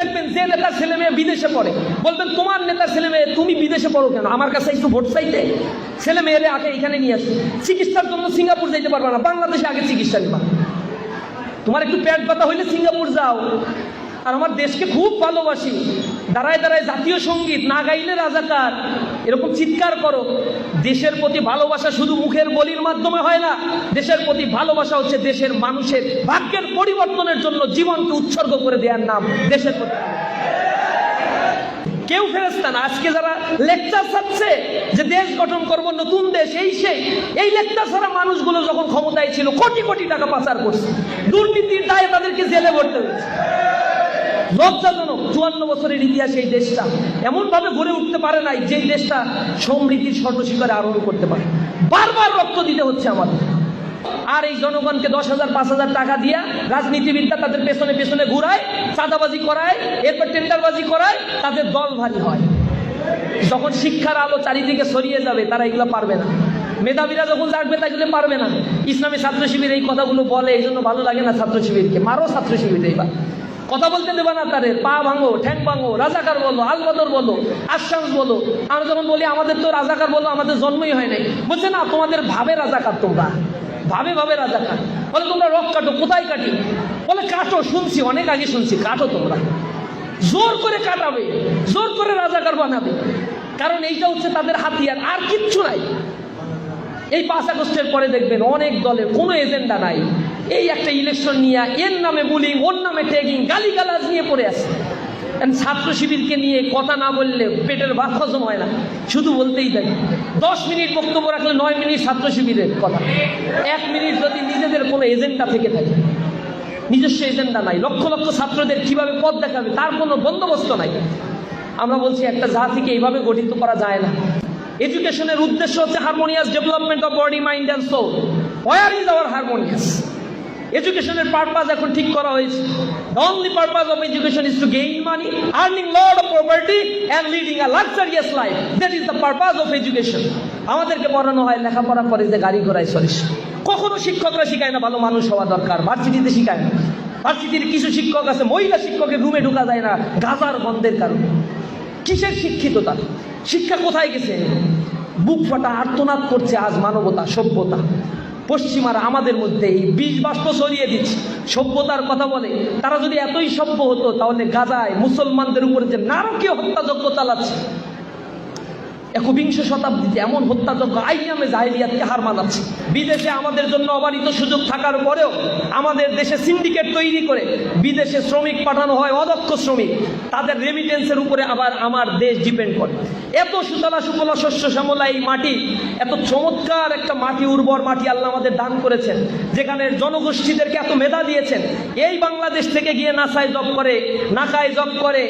দেখবেন যে নেতার ছেলে মেয়ে বিদেশে পড়ে। বলবেন, তোমার নেতার ছেলে মেয়ে, তুমি বিদেশে পড়ো কেন? আমার কাছে একটু ভোট চাইতে? ছেলে মেয়েরে আগে এখানে নিয়ে আসো। চিকিৎসার জন্য সিঙ্গাপুর যাইতে পারবা না। বাংলাদেশে আগে চিকিৎসা নেবা। তোমার একটু পেট ব্যথা হইলে সিঙ্গাপুর যাও। আর আমার দেশকে খুব ভালোবাসি। দাঁড়ায় দাঁড়ায় জাতীয় সংগীত, না গাইলে রাজাকার, এরকম চিৎকার করো। দেশের প্রতি ভালোবাসা শুধু মুখের বলির মাধ্যমে হয় না, দেশের প্রতি ভালোবাসা হচ্ছে দেশের মানুষের ভাগ্যের পরিবর্তনের জন্য জীবনকে উৎসর্গ করে দেওয়ার নাম দেশের প্রতি। কেউ ফেরেস্তা না। আজকে যারা লেকচার ছাড়ছে যে দেশ গঠন করব, নতুন দেশ, এই সেই, এই লেকচার ছাড়া মানুষগুলো যখন ক্ষমতায় ছিল, কোটি কোটি টাকা পাচার করছে। দুর্নীতির দায়ে তাদেরকে জেলে ভরতে হয়েছে। লজ্জাজনক, চুয়ান্ন বছরের ইতিহাস এই দেশটা এমনভাবে গড়ে উঠতে পারে নাই যে দেশটা সমৃদ্ধির স্বর্ণশিখরে আরোহণ করতে পারে। বারবার রক্ত দিতে হচ্ছে আমাদের। আর এই জনগণকে দশ হাজার, পাঁচ হাজার টাকা দিয়া রাজনীতিবিদরা তাদের পেছনে পেছনে ঘুরায়, চাঁদাবাজি করায়, এরপর টেন্ডারবাজি করায়, তাদের দল ভারী হয়। যখন শিক্ষার আলো চারিদিকে সরিয়ে যাবে, তারা এগুলো পারবে না। মেধাবীরা যখন জাগবে তাগুলো পারবে না। ইসলামী ছাত্র শিবির এই কথাগুলো বলে এই জন্য ভালো লাগে না ছাত্র শিবিরকে মারো ছাত্র শিবির এইবার। কথা বলতে দেবে না তাদের পা ভাঙো, ঠ্যাং ভাঙো, রাজাকার বলো, আলবদর বলো, আশ্বাস বলো। আমরা যখন বলি, আমাদের তো রাজাকার বলো, আমাদের জন্মই হয় নাই। বলছে না? তোমাদের ভাবে রাজাকার তোমরা। ভাবে ভাবে রাজাকার। বলে, তোমরা রক কাটো, কোথায় কাটি? বলে, কাটো, শুনছি, অনেক আগে শুনছি, কাটো তোমরা। জোর করে কাটাবে, জোর করে রাজাকার বানাবে। কারণ এইটা হচ্ছে তাদের হাতিয়ার, আর কিচ্ছু নাই। এই পাঁচ আগস্টের পরে দেখবেন অনেক দলের কোনো এজেন্ডা নাই। এই একটা ইলেকশন নিয়ে এর নামে বুলিং ওর নামে ট্যাগিং গালিগালাজ নিয়ে পড়ে আছে। ছাত্র শিবিরকে নিয়ে কথা না বললে পেটের ভাত হজম হয় না। শুধু বলতেই থাকে দশ মিনিট বক্তব্য রাখলে নয় মিনিট ছাত্র শিবিরের কথা। এক মিনিট যদি নিজেদের কোনো এজেন্ডা থেকে থাকে। নিজস্ব এজেন্ডা নাই। লক্ষ লক্ষ ছাত্রদের কীভাবে পথ দেখাবে, তার কোনো বন্দোবস্ত নাই। আমরা বলছি একটা জাতিকে এইভাবে গঠিত করা যায় না। এডুকেশনের উদ্দেশ্য হচ্ছে harmonious development of body mind and soul where is our harmonious এডুকেশনের পারপাস এখন ঠিক করা হয়েছে। The only purpose of education is to gain money earning lot of property and leading a luxurious life that is the purpose of education আমাদেরকে পড়ানো হয় লেখাপড়া করে যে গাড়ি ঘোড়ায় সরিস কখনো শিক্ষকরা শিখায় না, ভালো মানুষ হওয়া দরকার। ভার্সিটিতে শিখায় না। ভার্সিটির কিছু শিক্ষক আছে, মহিলা শিক্ষকের রুমে ঢোকা যায় না, গাজার বন্ধের কারণে। কিসের শিক্ষিত তার শিক্ষা কোথায় গেছে? বুক ফাটা আর্তনাদ করছে আজ মানবতা, সভ্যতা। পশ্চিমারা আমাদের মধ্যে এই বিষ বাষ্প ছড়িয়ে দিচ্ছে। সভ্যতার কথা বলে, তারা যদি এতই সভ্য হতো, তাহলে গাজায় মুসলমানদের উপর যে নারকীয় হত্যাযজ্ঞ চালাচ্ছে একবিংশ শতাব্দীতে এমন হত্যাযজ্ঞ আইনামে জাহিলিয়াতকে হার মানাচ্ছে। বিদেশে আমাদের জন্য অবারিত সুযোগ থাকার পরেও আমাদের দেশে সিন্ডিকেট তৈরি করে বিদেশে শ্রমিক পাঠানো হয়, অদক্ষ শ্রমিক। তাদের রেমিটেন্সের উপরে আবার আমার দেশ ডিপেন্ড করে। এত সুতলা সুফলা শস্য শ্যামলা এই মাটি, এত চমৎকার একটা মাটি, উর্বর মাটি আল্লাহ আমাদের দান করেছেন, যেখানে জনগোষ্ঠীদেরকে এত মেধা দিয়েছেন। এই বাংলাদেশ থেকে গিয়ে নাসায় জব করে, নাকায় জব করে,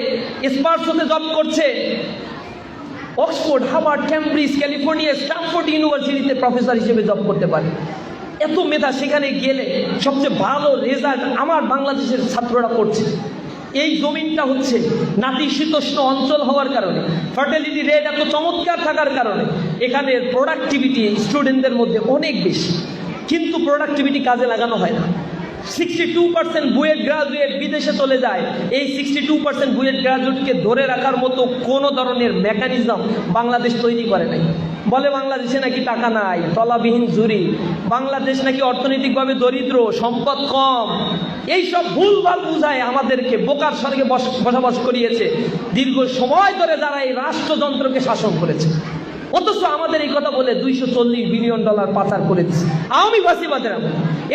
স্পার্সোতে জব করছে। Oxford, Harvard Cambridge California, Stanford ইউনিভার্সিটিতে প্রফেসর হিসেবে জব করতে পারে। এত মেধা সেখানে গেলে সবচেয়ে ভালো রেজাল্ট আমার বাংলাদেশের ছাত্ররা করছে। এই জমিনটা হচ্ছে নাতিশীতোষ্ণ অঞ্চল হওয়ার কারণে, ফার্টিলিটি রেট এত চমৎকার থাকার কারণে এখানে প্রোডাক্টিভিটি স্টুডেন্টদের মধ্যে অনেক বেশি। কিন্তু প্রোডাক্টিভিটি কাজে লাগানো হয় না। Sixty two percent BUET graduate বিদেশে চলে যায়। এই সিক্সটি টু পার্সেন্ট বুয়েট গ্রাজুয়েটকে ধরে রাখার মতো কোনো ধরনের মেকানিজম বাংলাদেশ তৈরি করে নাই। বলে বাংলাদেশে নাকি টাকা নাই, তলাবিহীন জুরি বাংলাদেশ নাকি অর্থনৈতিকভাবে দরিদ্র, সম্পদ কম। এই সব ভুলভাল বুঝায় আমাদেরকে বোকার স্বর্গে বস- বসবাস করিয়েছে। দীর্ঘ সময় ধরে যারা এই রাষ্ট্রযন্ত্রকে শাসন করেছে। অথচ আমাদের এই কথা বলে দুইশো চল্লিশ বিলিয়ন ডলার পাচার করে দিচ্ছে আওয়ামী ফাঁসিবাদের।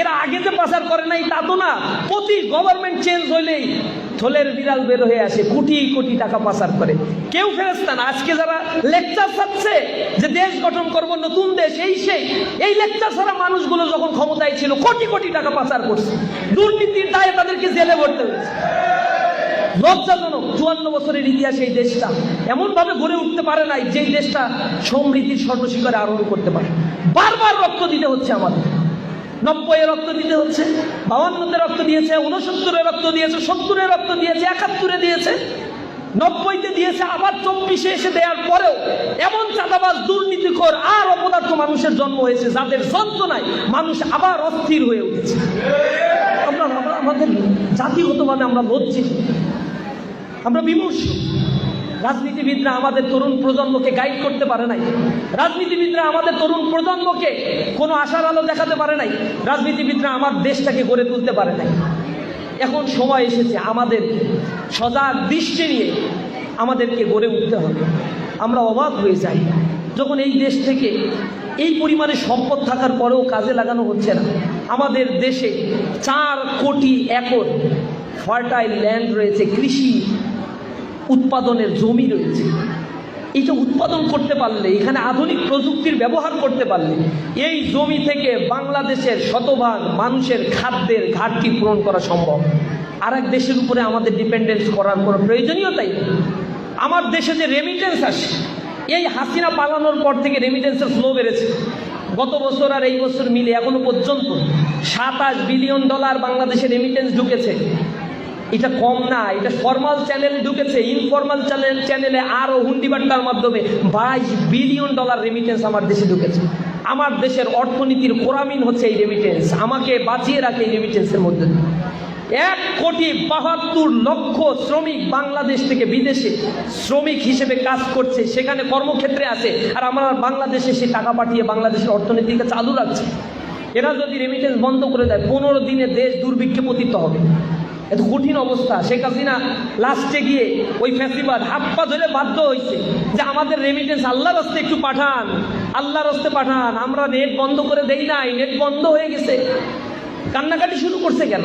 এরা আগে যে পাচার করে নাই তা তো না, প্রতি গভর্নমেন্ট চেঞ্জ হইলেই থলের বিড়াল বের হয়ে আসে, কোটি কোটি টাকা পাচার করে। কেউ ফেরস্তা না, আজকে যারা লেকচার ছাড়ছে যে দেশ গঠন করব, নতুন দেশ, এই সেই, এই লেকচার ছাড়া মানুষগুলো যখন ক্ষমতায় ছিল, কোটি কোটি টাকা পাচার করছে। দুর্নীতির দায়ে তাদেরকে জেলে ভরতে হয়েছে। লজ্জাজনক চুয়ান্ন বছরের ইতিহাস এই দেশটা এমনভাবে গড়ে উঠতে পারে নাই যেই দেশটা সমৃদ্ধির স্বর্ণশিখরে আরোহণ করতে পারে। বারবার রক্ত দিতে হচ্ছে আমাদের। নব্বইয়ে রক্ত দিতে হচ্ছে, বাউান্নতে রক্ত দিয়েছে উনসত্তরে রক্ত দিয়েছে, সত্তরে রক্ত দিয়েছে, একাত্তরে দিয়েছে, নব্বইতে দিয়েছে, আবার চব্বিশে এসে দেওয়ার পরেও এমন চাঁদাবাজ দুর্নীতিকর আর অপদার্থ মানুষের জন্ম হয়েছে যাদের যন্ত্রণায় মানুষ আবার অস্থির হয়ে উঠেছে। আমরা আমাদের জাতিগতভাবে আমরা লজ্জিত। আমরা বিমর্ষ রাজনীতিবিদরা আমাদের তরুণ প্রজন্মকে গাইড করতে পারে নাই। রাজনীতিবিদরা আমাদের তরুণ প্রজন্মকে কোনো আশার আলো দেখাতে পারে নাই। রাজনীতিবিদরা আমার দেশটাকে গড়ে তুলতে পারে নাই। এখন সময় এসেছে আমাদের সজাগ দৃষ্টি নিয়ে আমাদেরকে গড়ে উঠতে হবে। আমরা অবাক হয়ে যাই। যখন এই দেশ থেকে এই পরিমাণে সম্পদ থাকার পরেও কাজে লাগানো হচ্ছে না, আমাদের দেশে চার কোটি একর ফার্টাইল ল্যান্ড রয়েছে, কৃষি উৎপাদনের জমি রয়েছে। এইটা উৎপাদন করতে পারলে, এখানে আধুনিক প্রযুক্তির ব্যবহার করতে পারলে, এই জমি থেকে বাংলাদেশের শতভাগ মানুষের খাদ্যের ঘাটতি পূরণ করা সম্ভব। আর এক দেশের উপরে আমাদের ডিপেন্ডেন্স করার কোনো প্রয়োজনীয়তাই আমার দেশে যে রেমিটেন্স আসে, এই হাসিনা পালানোর পর থেকে রেমিটেন্সের ফ্লো বেড়েছে। গত বছর আর এই বছর মিলে এখনও পর্যন্ত সাতাশ বিলিয়ন ডলার বাংলাদেশে রেমিটেন্স ঢুকেছে। এটা কম না, এটা ফর্মাল চ্যানেলে ঢুকেছে ইনফর্মাল চ্যানেল চ্যানেলে আরও হুন্ডি বাট্টার মাধ্যমে বাইশ বিলিয়ন ডলার রেমিটেন্স আমার দেশে ঢুকেছে। আমার দেশের অর্থনীতির কোরামিন হচ্ছে এই রেমিটেন্স আমাকে বাঁচিয়ে রাখে এই রেমিটেন্সের মধ্যে। এক কোটি বাহাত্তর লক্ষ শ্রমিক বাংলাদেশ থেকে বিদেশে শ্রমিক হিসেবে কাজ করছে, সেখানে কর্মক্ষেত্রে আছে, আর আমরা বাংলাদেশে সে টাকা পাঠিয়ে বাংলাদেশের অর্থনীতিকে চালু রাখছে। এরা যদি রেমিটেন্স বন্ধ করে দেয়, পনেরো দিনে দেশ দুর্ভিক্ষে পতিত হবে। এত কঠিন অবস্থা। শেখ হাসিনা লাস্টে গিয়ে ওই ফ্যাসিবাদ হাত পা ধরে বাধ্য হয়েছে যে আমাদের রেমিটেন্স আল্লাহর হস্তে একটু পাঠান। আল্লাহর হস্তে পাঠান। আমরা নেট বন্ধ করে দেই নাই। নেট বন্ধ হয়ে গেছে। কান্নাকাটি শুরু করছে কেন?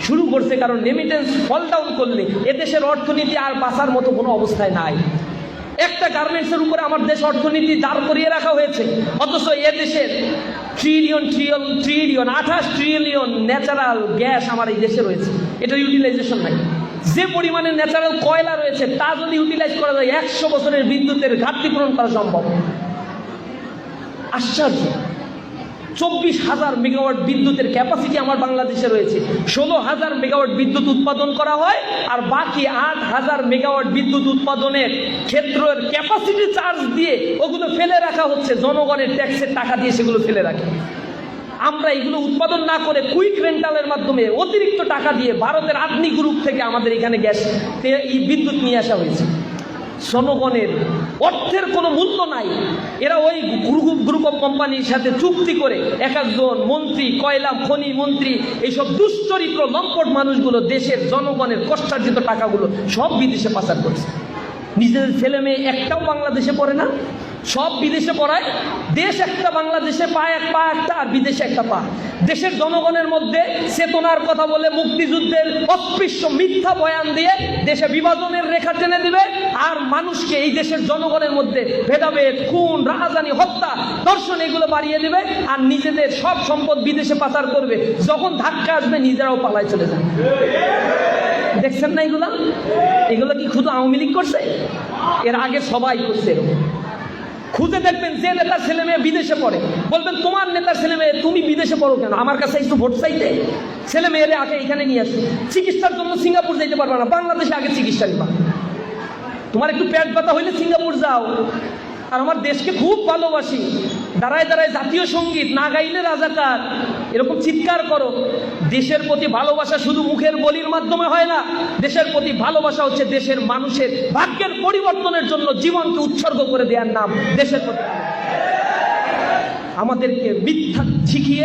শুরু করছে কারণ রেমিটেন্স ফল ডাউন করলে এদেশের অর্থনীতি আর বাঁচার মতো কোনো অবস্থায় নাই। একটা গার্মেন্টসের উপরে আমার দেশ অর্থনীতি দাঁড় করিয়ে রাখা হয়েছে। অথচ এ দেশের ট্রিলিয়ন ট্রিলিয়ন ট্রিলিয়ন আঠাশ ট্রিলিয়ন ন্যাচারাল গ্যাস আমার এই দেশে রয়েছে। এটা ইউটিলাইজেশন নাই যে পরিমাণে ন্যাচারাল কয়লা রয়েছে, তা যদি ইউটিলাইজ করা যায়, একশো বছরের বিদ্যুতের ঘাটতি পূরণ করা সম্ভব। আশ্চর্য। চব্বিশ হাজার মেগাওয়াট বিদ্যুতের ক্যাপাসিটি আমার বাংলাদেশে রয়েছে। ষোলো হাজার মেগাওয়াট বিদ্যুৎ উৎপাদন করা হয় আর বাকি আট হাজার মেগাওয়াট বিদ্যুৎ উৎপাদনের ক্ষেত্রের ক্যাপাসিটি চার্জ দিয়ে ওগুলো ফেলে রাখা হচ্ছে। জনগণের ট্যাক্সের টাকা দিয়ে সেগুলো ফেলে রাখে। আমরা এগুলো উৎপাদন না করে কুইক রেন্টালের মাধ্যমে অতিরিক্ত টাকা দিয়ে ভারতের আগ্নি গ্রুপ থেকে আমাদের এখানে গ্যাস এই বিদ্যুৎ নিয়ে আসা হয়েছে। জনগণের অর্থের কোনো মূল্য নাই। এরা ওই গ্রুপ গ্রুপ অফ কোম্পানির সাথে চুক্তি করে এক একজন মন্ত্রী, কয়লা, খনি মন্ত্রী, এইসব দুশ্চরিত্র, লম্পট মানুষগুলো দেশের জনগণের কষ্টার্জিত টাকাগুলো সব বিদেশে পাচার করছে। নিজেদের ছেলে মেয়ে একটাও বাংলাদেশে পড়ে না। সব বিদেশে পড়ায়। দেশ একটা, বাংলাদেশে পায় এক, পা একটা, আর বিদেশে একটা পা। দেশের জনগণের মধ্যে চেতনার কথা বলে মুক্তিযুদ্ধের অস্পৃশ্য মিথ্যা বয়ান দিয়ে দেশে বিভাজনের রেখা টেনে দিবে, আর মানুষকে এই দেশের জনগণের মধ্যে ভেদাভেদ, খুন, রাহাজানি, হত্যা দর্শন এগুলো বাড়িয়ে দিবে, আর নিজেদের সব সম্পদ বিদেশে পাচার করবে। যখন ধাক্কা আসবে, নিজেরাও পালায় চলে যাবে। দেখছেন না এগুলা? এগুলো কি শুধু আওয়ামী লীগ করছে? এর আগে সবাই করছে এরকম। খুঁজে দেখবেন যে নেতার ছেলে মেয়ে বিদেশে পড়ে। বলবেন, তোমার নেতার ছেলে মেয়ে, তুমি বিদেশে পড়ো কেন? আমার কাছে একটু ভোট চাইতে। ছেলে মেয়েরে আগে এখানে নিয়ে আসো চিকিৎসার জন্য সিঙ্গাপুর যেতে পারবে না। বাংলাদেশে আগে চিকিৎসা নিবা। তোমার একটু পেট ব্যথা হইলে সিঙ্গাপুর যাও। আর আমার দেশকে খুব ভালোবাসি। দাঁড়ায় দাঁড়ায় জাতীয় সংগীত, না গাইলে রাজাকার। এরকম চিৎকার করো। দেশের প্রতি ভালোবাসা শুধু মুখের বলির মাধ্যমে হয় না, দেশের প্রতি ভালোবাসা হচ্ছে দেশের মানুষের ভাগ্যের পরিবর্তনের জন্য জীবনকে উৎসর্গ করে দেওয়ার নাম দেশের প্রতি। আমাদেরকে মিথ্যা শিখিয়ে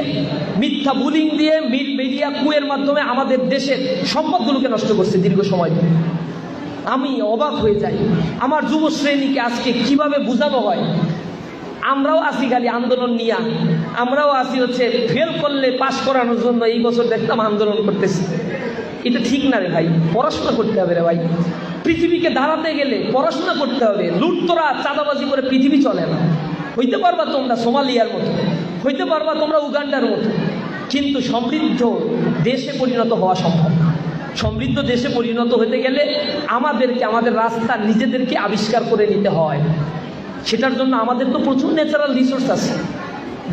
মিথ্যা বুলিং দিয়ে মিডিয়া কুয়ের মাধ্যমে আমাদের দেশের সম্পদগুলোকে নষ্ট করছে দীর্ঘ সময় ধরে। আমি অবাক হয়ে যাই। আমার যুব শ্রেণীকে আজকে কীভাবে বোঝানো হয়? আমরাও আসি খালি আন্দোলন নিয়ে। আমরাও আসি হচ্ছে ফেল করলে পাশ করানোর জন্য এই বছর দেখতাম আন্দোলন করতেছি। এটা ঠিক না রে ভাই, পড়াশোনা করতে হবে রে ভাই। পৃথিবীকে দাঁড়াতে গেলে পড়াশোনা করতে হবে। লুটতরা, চাঁদাবাজি করে পৃথিবী চলে না। হইতে পারবা তোমরা সোমালিয়ার মতো, হইতে পারবা তোমরা উগান্ডার মতো। কিন্তু সমৃদ্ধ দেশে পরিণত হওয়া সম্ভব সমৃদ্ধ দেশে পরিণত হতে গেলে আমাদেরকে, আমাদের রাস্তা নিজেদেরকে আবিষ্কার করে নিতে হয়। সেটার জন্য আমাদের তো প্রচুর ন্যাচারাল রিসোর্স আছে।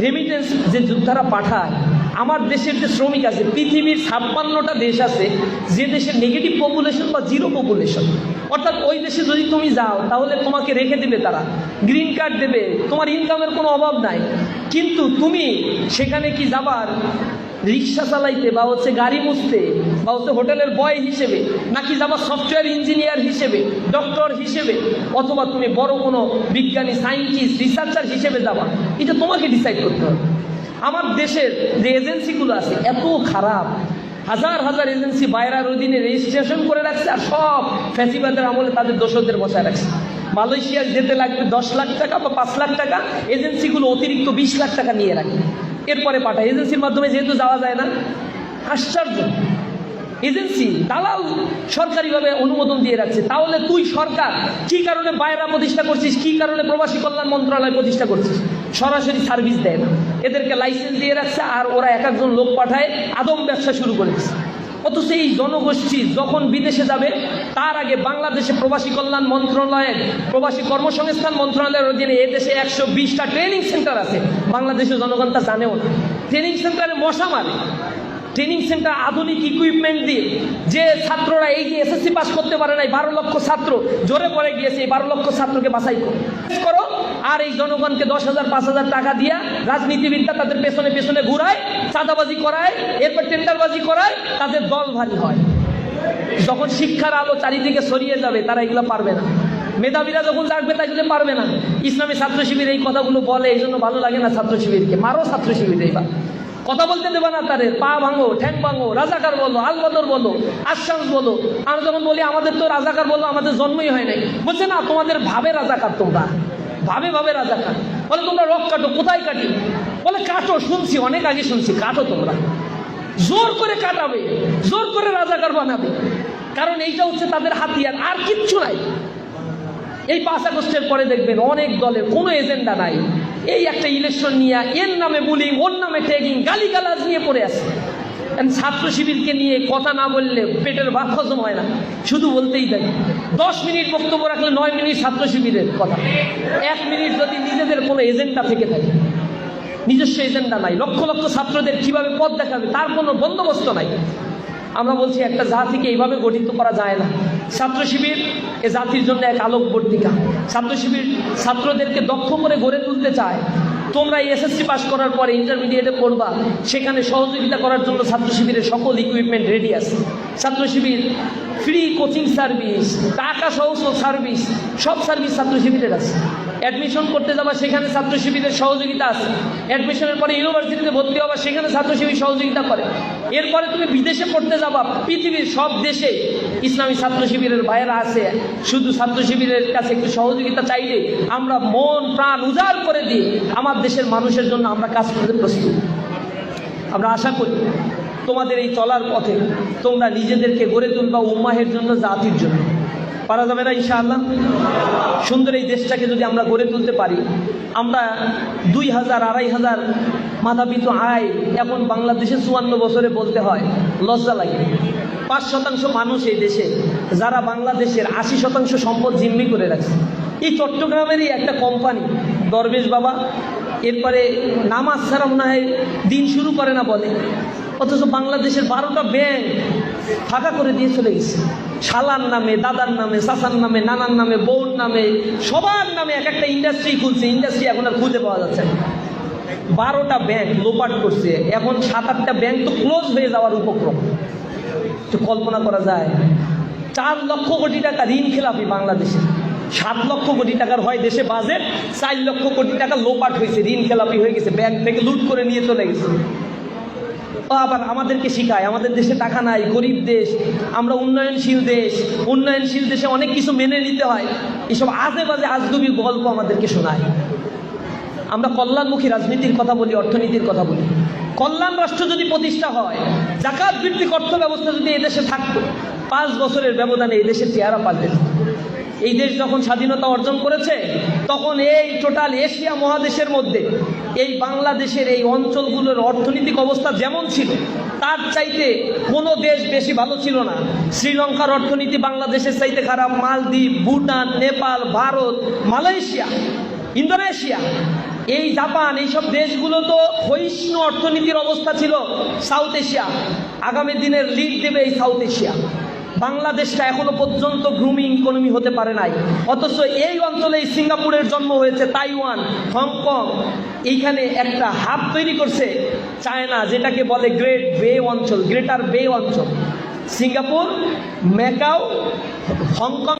রেমিটেন্স যে যোদ্ধারা পাঠায়, আমার দেশের যে শ্রমিক আছে, পৃথিবীর ছাপ্পান্নটা দেশ আছে, যে দেশের নেগেটিভ পপুলেশন বা জিরো পপুলেশন অর্থাৎ ওই দেশে যদি তুমি যাও, তাহলে তোমাকে রেখে দেবে তারা। গ্রিন কার্ড দেবে, তোমার ইনকামের কোনো অভাব নাই। কিন্তু তুমি সেখানে কি যাবার? রিক্সা চালাইতে বা হচ্ছে গাড়ি মুছতে বা হচ্ছে হোটেলের বয় হিসেবে, নাকি যাবা সফটওয়্যার ইঞ্জিনিয়ার হিসেবে ডক্টর হিসেবে, অথবা তুমি বড় কোনো বিজ্ঞানী সায়েন্টিস্ট রিসার্চার হিসেবে যাবা, এটা তোমাকে ডিসাইড করতে হবে। আমার দেশের যে এজেন্সিগুলো আছে, এত খারাপ। হাজার হাজার এজেন্সি বাইরার অধীনে রেজিস্ট্রেশন করে রাখছে আর সব ফ্যাসিবাদের আমলে তাদের দোষদের বসায় রাখছে। মালয়েশিয়া যেতে লাগবে দশ লাখ টাকা বা পাঁচ লাখ টাকা এজেন্সিগুলো অতিরিক্ত বিশ লাখ টাকা নিয়ে রাখে এরপরে পাঠায় এজেন্সির মাধ্যমে যেহেতু যাওয়া যায় না, আশ্চর্য। এজেন্সি দালাল সরকারিভাবে অনুমোদন দিয়ে রাখছে। তাহলে তুই সরকার, কি কারণে বায়রা প্রতিষ্ঠা করছিস? কি কারণে প্রবাসী কল্যাণ মন্ত্রণালয় প্রতিষ্ঠা করছিস? সরাসরি সার্ভিস দেয় না। এদেরকে লাইসেন্স দিয়ে রাখছে আর ওরা এক একজন লোক পাঠায়, আদম ব্যবসা শুরু করেছে অথচ এই জনগোষ্ঠী যখন বিদেশে যাবে, তার আগে বাংলাদেশে প্রবাসী কল্যাণ মন্ত্রণালয়ের প্রবাসী কর্মসংস্থান মন্ত্রণালয়ের অধীনে এ দেশে একশো বিশটা ট্রেনিং সেন্টার আছে। বাংলাদেশের জনগণ তা জানেও না। ট্রেনিং সেন্টারে মশা মারে। ট্রেনিং সেন্টার আধুনিক ইকুইপমেন্ট দিয়ে যে ছাত্ররা এই এসএসসি পাস করতে পারে নাই, বারো লক্ষ ছাত্র, জোরে পড়ে গিয়েছে, এই বারো লক্ষ ছাত্রকে বাছাই করো আর এই জনগণকে দশ হাজার, পাঁচ হাজার টাকা দিয়া রাজনীতিবিদরা তাদের পেছনে পেছনে ঘুরায়, চাঁদাবাজি করায়, এরপর টেন্ডারবাজি করায়, তাদের দল ভারী হয়। যখন শিক্ষার আলো চারিদিকে সরিয়ে যাবে, তারা এগুলো পারবে না। মেধাবীরা যখন জাগবে তাই জন্য পারবে না। ইসলামী ছাত্র শিবির এই কথাগুলো বলে এই জন্য ভালো লাগে না ছাত্র শিবিরকে। মারো ছাত্র শিবির এইবার। কথা বলতে দেবে না তাদের। পা ভাঙো, ঠ্যাং ভাঙো, রাজাকার বলো, আলবদর বলো আশ্বাস বলো। আমরা যখন বলি, আমাদের তো রাজাকার বলো, আমাদের জন্মই হয় নাই। বলছে না, তোমাদের ভাবে রাজাকার তোমরা। ভাবে ভাবে রাজাকার বলে, তোমরা রক কাটো, কোথায় কাটি বলে, কাটো, শুনছি, অনেক আগে শুনছি, কাটো তোমরা। জোর করে কাটাবে, জোর করে রাজাকার বানাবে। কারণ এইটা হচ্ছে তাদের হাতিয়ার, আর কিচ্ছু নাই। এই পাঁচ আগস্টের পরে দেখবেন অনেক দলের কোনো এজেন্ডা নাই। এই একটা ইলেকশন নিয়ে এর নামে বুলিং, ওর নামে ট্যাগিং গালিগালাজ নিয়ে পড়ে আছে। ছাত্র শিবিরকে নিয়ে কথা না বললে পেটের ভাত হজম হয় না। শুধু বলতেই থাকে দশ মিনিট বক্তব্য রাখলে নয় মিনিট ছাত্র শিবিরের কথা। এক মিনিট যদি নিজেদের কোনো এজেন্ডা থেকে থাকে। নিজস্ব এজেন্ডা নাই। লক্ষ লক্ষ ছাত্রদের কীভাবে পথ দেখাবে, তার কোনো বন্দোবস্ত নাই। আমরা বলছি, একটা জাতিকে এইভাবে গঠিত করা যায় না। ছাত্র শিবির এ জাতির জন্য এক আলোকবর্তিকা। ছাত্র শিবির ছাত্রদেরকে দক্ষ করে গড়ে তুলতে চায়। তোমরা এসএসসি পাস করার পরে ইন্টারমিডিয়েটে পড়বা। সেখানে সহযোগিতা করার জন্য ছাত্র শিবিরের সকল ইকুইপমেন্ট রেডি আছে। ছাত্র শিবির ফ্রি কোচিং সার্ভিস টাকা সহ সার্ভিস সব সার্ভিস ছাত্র শিবিরের আছে। অ্যাডমিশন করতে যাবা, সেখানে ছাত্র শিবিরের সহযোগিতা আছে। অ্যাডমিশনের পরে ইউনিভার্সিটিতে ভর্তি হবা, সেখানে ছাত্র শিবির সহযোগিতা করে। এরপরে তুমি বিদেশে পড়তে যাবা, পৃথিবীর সব দেশে ইসলামী ছাত্র শিবিরের বাইরে আছে। শুধু ছাত্র শিবিরের কাছে একটু সহযোগিতা চাইলে আমরা মন, প্রাণ উজাড় করে দিই আমার দেশের মানুষের জন্য আমরা কাজ করতে প্রস্তুত। আমরা আশা করি তোমাদের এই চলার পথে তোমরা নিজেদেরকে গড়ে তুলবা উম্মাহের জন্য, জাতির জন্য। পারা যাবে না ইনশাআল্লাহ? সুন্দর এই দেশটাকে যদি আমরা গড়ে তুলতে পারি, আমরা দুই হাজার, আড়াই হাজার মাথাপিছু আয়, এখন বাংলাদেশে চুয়ান্ন বছরে বলতে হয়, লজ্জা লাগে। পাঁচ শতাংশ মানুষ এই দেশে, যারা বাংলাদেশের আশি শতাংশ সম্পদ জিম্মি করে রাখছে। এই চট্টগ্রামেরই একটা কোম্পানি দরবেশ বাবা, এরপরে নামাজ ছাড়া মনে হয় দিন শুরু করে না বলে, অথচ বাংলাদেশের বারোটা ব্যাংক ফাঁকা করে দিয়ে চলে গেছে। শালার নামে, দাদার নামে, চাচার নামে, নানার নামে, বউর নামে, সবার নামে এক একটা ইন্ডাস্ট্রি খুলছে ইন্ডাস্ট্রি এখন আর খুঁজে পাওয়া যাচ্ছে না। বারোটা ব্যাংক লোপাট করছে। এখন সাত, আটটা ব্যাংক তো ক্লোজ হয়ে যাওয়ার উপক্রম। তো কল্পনা করা যায়, চার লক্ষ কোটি টাকা ঋণ খেলাপি বাংলাদেশে। সাত লক্ষ কোটি টাকার হয় দেশে বাজেট চার লক্ষ কোটি টাকা লোপাট হয়েছে, ঋণ খেলাপি হয়ে গেছে ব্যাংক থেকে লুট করে নিয়ে চলে গেছে। আবার আমাদেরকে শিখায়, আমাদের দেশে টাকা নাই, গরিব দেশ, আমরা উন্নয়নশীল দেশ, উন্নয়নশীল দেশে অনেক কিছু মেনে নিতে হয়। এসব আজে বাজে আজগুবি গল্প আমাদেরকে শোনায়। আমরা কল্যাণমুখী রাজনীতির কথা বলি, অর্থনীতির কথা বলি। কল্যাণ রাষ্ট্র যদি প্রতিষ্ঠা হয় জাকাত ভিত্তিক অর্থ ব্যবস্থা যদি এদেশে থাকতো, পাঁচ বছরের ব্যবধানে এই দেশের চেহারা পাল্টে এই দেশ যখন স্বাধীনতা অর্জন করেছে, তখন এই টোটাল এশিয়া মহাদেশের মধ্যে এই বাংলাদেশের এই অঞ্চলগুলোর অর্থনৈতিক অবস্থা যেমন ছিল, তার চাইতে কোনো দেশ বেশি ভালো ছিল না। শ্রীলঙ্কার অর্থনীতি বাংলাদেশের চাইতে খারাপ। মালদ্বীপ, ভুটান, নেপাল, ভারত, মালয়েশিয়া, ইন্দোনেশিয়া এই জাপান, এইসব দেশগুলো তো ক্ষয়িষ্ণু অর্থনীতির অবস্থা ছিল সাউথ এশিয়া। আগামী দিনের লিড দেবে এই সাউথ এশিয়া। বাংলাদেশটা এখনও পর্যন্ত গ্রুমিং ইকোনমি হতে পারে নাই। অথচ এই অঞ্চলে সিঙ্গাপুরের জন্ম হয়েছে, তাইওয়ান, হংকং। এইখানে একটা হাব তৈরি করছে চায়না, যেটাকে বলে গ্রেট বে অঞ্চল গ্রেটার বে অঞ্চল। Singapore, macaw, Hong Kong